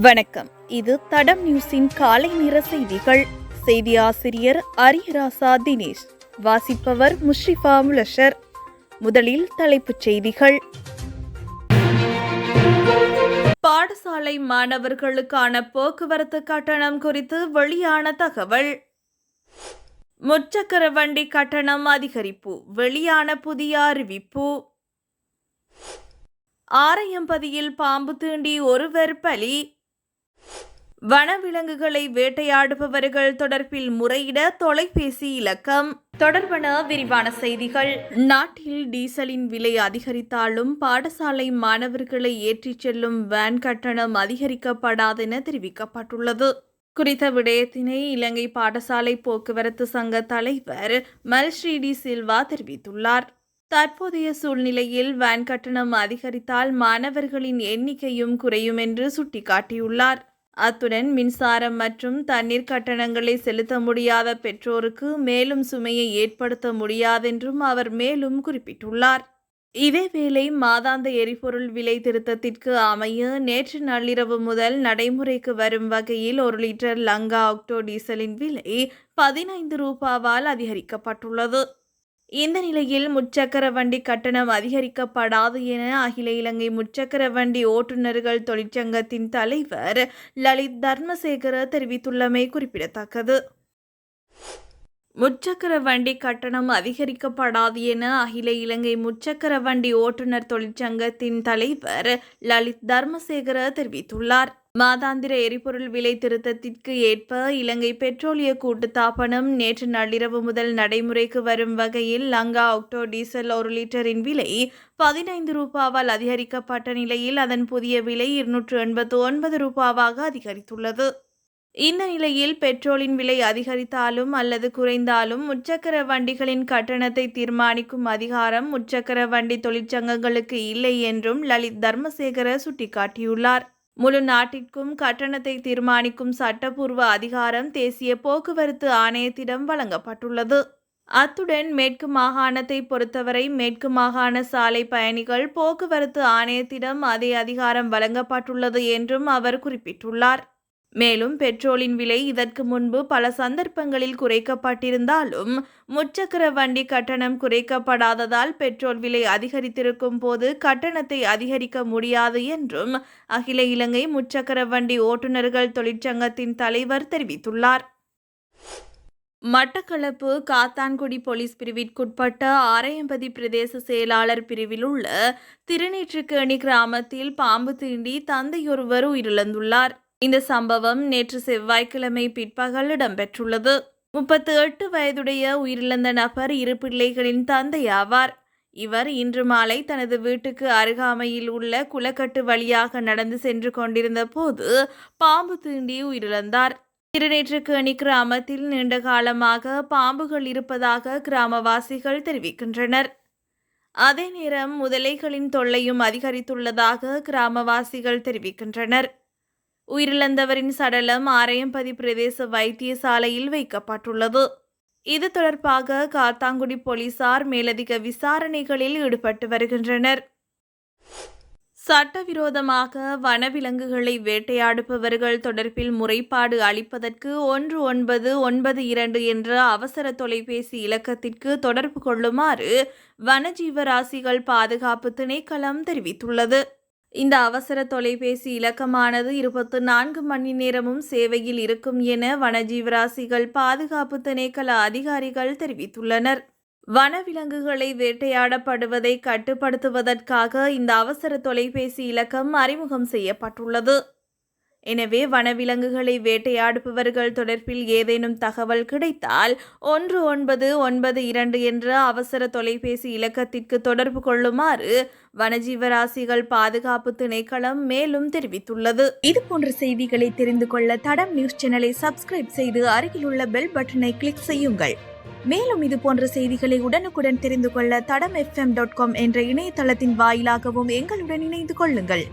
வணக்கம். இது தடம் நியூஸின் காலை நிற செய்திகள். செய்தி ஆசிரியர் அரியராசா தினேஷ். வாசிப்பவர் முஷ்ரிஃபா முலஷர். முதலில் தலைப்புச் செய்திகள். பாடசாலை மாணவர்களுக்கான போக்குவரத்து கட்டணம் குறித்து வெளியான தகவல். முச்சக்கர வண்டி கட்டணம் அதிகரிப்பு வெளியான புதிய அறிவிப்பு. ஆரையம்பதியில் பாம்பு தீண்டி ஒருவர் பலி. வனவிலங்குகளை வேட்டையாடுபவர்கள் தொடர்பில் முறையிட தொலைபேசி இலக்கம். தொடர்பான விரிவான செய்திகள். நாட்டில் டீசலின் விலை அதிகரித்தாலும் பாடசாலை மாணவர்களை ஏற்றிச் செல்லும் வேன் கட்டணம் அதிகரிக்கப்படாதென தெரிவிக்கப்பட்டுள்ளது. குறித்த விடயத்தினை இலங்கை பாடசாலை போக்குவரத்து சங்க தலைவர் மல்ஸ்ரீடி சில்வா தெரிவித்துள்ளார். தற்போதைய சூழ்நிலையில் வேன் கட்டணம் அதிகரித்தால் மாணவர்களின் எண்ணிக்கையும் குறையும் என்று சுட்டிக்காட்டியுள்ளார். அத்துடன் மின்சாரம் மற்றும் தண்ணீர் கட்டணங்களை செலுத்த முடியாத பெற்றோருக்கு மேலும் சுமையை ஏற்படுத்த முடியாதென்றும் அவர் மேலும் குறிப்பிட்டுள்ளார். இதேவேளை மாதாந்த எரிபொருள் விலை திருத்தத்திற்கு அமைய நேற்று நள்ளிரவு முதல் நடைமுறைக்கு வரும் வகையில் ஒரு லிட்டர் லங்கா ஆக்டோ டீசலின் விலை பதினைந்து ரூபாவால் அதிகரிக்கப்பட்டுள்ளது. இந்த நிலையில் முச்சக்கர வண்டி கட்டணம் அதிகரிக்கப்படாது என அகில இலங்கை முச்சக்கர வண்டி ஓட்டுநர்கள் தொழிற்சங்கத்தின் தலைவர் லலித் தர்மசேகர தெரிவித்துள்ளமை குறிப்பிடத்தக்கது. முச்சக்கர வண்டி கட்டணம் அதிகரிக்கப்படாது என அகில இலங்கை முச்சக்கர வண்டி ஓட்டுநர் தொழிற்சங்கத்தின் தலைவர் லலித் தர்மசேகர தெரிவித்துள்ளார். மாதாந்திர எரிபொருள் விலை திருத்தத்திற்கு ஏற்ப இலங்கை பெட்ரோலிய கூட்டுத்தாபனம் நேற்று நள்ளிரவு முதல் நடைமுறைக்கு வரும் வகையில் லங்கா ஆக்டோ டீசல் ஒரு லிட்டரின் விலை பதினைந்து ரூபாவால் அதிகரிக்கப்பட்ட நிலையில் அதன் புதிய விலை இருநூற்று எண்பத்து ஒன்பது ரூபாவாக அதிகரித்துள்ளது. இந்த நிலையில் பெட்ரோலின் விலை அதிகரித்தாலும் அல்லது குறைந்தாலும் முச்சக்கர வண்டிகளின் கட்டணத்தை தீர்மானிக்கும் அதிகாரம் முச்சக்கர வண்டி தொழிற்சங்கங்களுக்கு இல்லை என்றும் லலித் தர்மசேகர சுட்டிக்காட்டியுள்ளார். முழு நாட்டிற்கும் கட்டணத்தை தீர்மானிக்கும் சட்டப்பூர்வ அதிகாரம் தேசிய போக்குவரத்து ஆணையத்திடம் வழங்கப்பட்டுள்ளது. அத்துடன் மேற்கு மாகாணத்தை பொறுத்தவரை மேற்கு மாகாண சாலை பயணிகள் போக்குவரத்து ஆணையத்திடம் அதே அதிகாரம் வழங்கப்பட்டுள்ளது என்றும் அவர் குறிப்பிட்டுள்ளார். மேலும் பெட்ரோலின் விலை இதற்கு முன்பு பல சந்தர்ப்பங்களில் குறைக்கப்பட்டிருந்தாலும் முச்சக்கர வண்டி கட்டணம் குறைக்கப்படாததால் பெட்ரோல் விலை அதிகரித்திருக்கும் போது கட்டணத்தை அதிகரிக்க முடியாது என்றும் அகில இலங்கை முச்சக்கர வண்டி ஓட்டுநர்கள் தொழிற்சங்கத்தின் தலைவர் தெரிவித்துள்ளார். மட்டக்களப்பு காத்தான்குடி போலீஸ் பிரிவிற்குட்பட்ட ஆரையம்பதி பிரதேச செயலாளர் பிரிவில் உள்ள திருநீற்றுக்கேணி கிராமத்தில் பாம்பு தீண்டி தந்தையொருவர் உயிரிழந்துள்ளார். இந்த சம்பவம் நேற்று செவ்வாய்க்கிழமை பிற்பகல் இடம்பெற்றுள்ளது. முப்பத்து எட்டு வயதுடைய உயிரிழந்த நபர் இரு பிள்ளைகளின் தந்தையாவார். இவர் இன்று மாலை தனது வீட்டுக்கு அருகாமையில் உள்ள குளக்கட்டு வழியாக நடந்து சென்று கொண்டிருந்த போது பாம்பு தீண்டி உயிரிழந்தார். திருநேற்றுக்கேணி கிராமத்தில் நீண்ட காலமாக பாம்புகள் இருப்பதாக கிராமவாசிகள் தெரிவிக்கின்றனர். அதே நேரம் முதலைகளின் தொல்லையும் அதிகரித்துள்ளதாக கிராமவாசிகள் தெரிவிக்கின்றனர். உயிரிழந்தவரின் சடலம் ஆரையம்பதி பிரதேச வைத்தியசாலையில் வைக்கப்பட்டுள்ளது. இது தொடர்பாக காத்தாங்குடி போலீசார் மேலதிக விசாரணைகளில் ஈடுபட்டு வருகின்றனர். சட்டவிரோதமாக வனவிலங்குகளை வேட்டையாடுபவர்கள் தொடர்பில் முறைப்பாடு அளிப்பதற்கு ஒன்று ஒன்பது ஒன்பது இரண்டு என்ற அவசர தொலைபேசி இலக்கத்திற்கு தொடர்பு கொள்ளுமாறு வனஜீவராசிகள் பாதுகாப்பு திணைக்களம் தெரிவித்துள்ளது. இந்த அவசர தொலைபேசி இலக்கமானது இருபத்து நான்கு மணி நேரமும் சேவையில் இருக்கும் என வனஜீவராசிகள் பாதுகாப்பு திணைக்கள அதிகாரிகள் தெரிவித்துள்ளனர். வனவிலங்குகளை வேட்டையாடப்படுவதை கட்டுப்படுத்துவதற்காக இந்த அவசர தொலைபேசி இலக்கம் அறிமுகம் செய்யப்பட்டுள்ளது. எனவே வனவிலங்குகளை வேட்டையாடுபவர்கள் தொடர்பில் ஏதேனும் தகவல் கிடைத்தால் ஒன்று ஒன்பது ஒன்பது இரண்டு என்ற அவசர தொலைபேசி இலக்கத்திற்கு தொடர்பு கொள்ளுமாறு வனஜீவராசிகள் பாதுகாப்பு திணைக்களம் மேலும் தெரிவித்துள்ளது. இது போன்ற செய்திகளை தெரிந்து கொள்ள தடம் நியூஸ் சேனலை சப்ஸ்கிரைப் செய்து அருகிலுள்ள பெல் பட்டனை கிளிக் செய்யுங்கள். மேலும் இது போன்ற செய்திகளை உடனுக்குடன் தெரிந்து கொள்ள தடம் எஃப்எம் டாட் காம் என்ற இணையதளத்தின் வாயிலாகவும் எங்களுடன் இணைந்து கொள்ளுங்கள்.